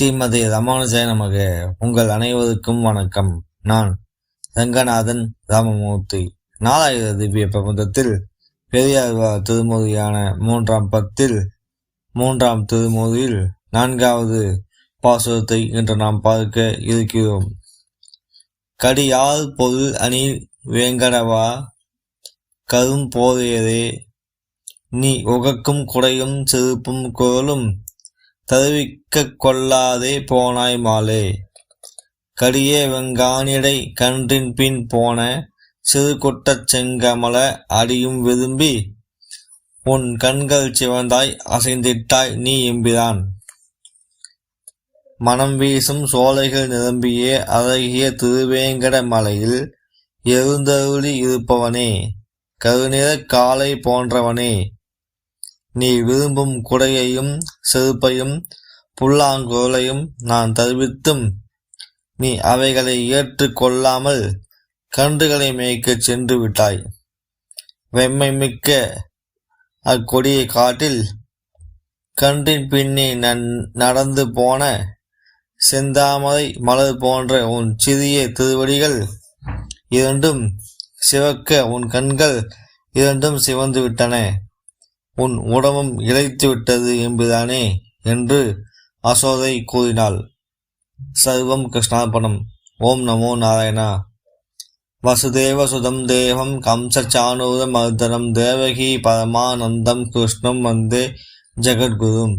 ஸ்ரீமதி ராமானுஜாய நமக. உங்கள் அனைவருக்கும் வணக்கம். நான் ரங்கநாதன் ராமமூர்த்தி. நாலாயிர திவ்ய பிரபந்தத்தில் பெரியார்வா திருமுறையான மூன்றாம் பத்தில் மூன்றாம் திருமுறையில் நான்காவது பாசுரத்தை இன்று நாம் பார்க்க இருக்கிறோம். கடியால் பொருள் அணி வேங்கடவா கரும் போதையரே நீ உகக்கும் குடையும் செருப்பும் குரலும் தருவிக்க கொள்ளாதே போனாய் மாலே. கடியே வெங்கானிடை கன்றின் பின் போன சிறுகுட்டச் செங்கமல அடியும் விரும்பி உன் கண்கள் சிவந்தாய் அசைந்திட்டாய் நீ எம்பிதான் மனம் வீசும் சோலைகள் நிரம்பிய அழகிய திருவேங்கட மலையில் எழுந்தருளி இருப்பவனே கருநிற காலை போன்றவனே. நீ விரும்பும் குடையையும் செருப்பையும் புல்லாங்குழலையும் நான் தருவித்தும் நீ அவைகளை ஏற்று கொள்ளாமல் கன்றுகளை மேய்க்கச் சென்று விட்டாய். வெம்மை மிக்க அக்கொடிய காட்டில் கன்றின் பின்னே நன் நடந்து போன செந்தாமரை மலர் போன்ற உன் சிறிய திருவடிகள் இரண்டும் சிவக்க உன் கண்கள் இரண்டும் சிவந்து விட்டன. உன் உடம்பும் இழைத்து விட்டது என்பதானே என்று அசோதை கூறினாள். சர்வம் கிருஷ்ணார்பணம். ஓம் நமோ நாராயணா. வசுதேவ சுதம் தேவம் கம்சச்சானூர மர்தனம் தேவகி பரமானந்தம் கிருஷ்ணம் வந்தே ஜெகத்குரும்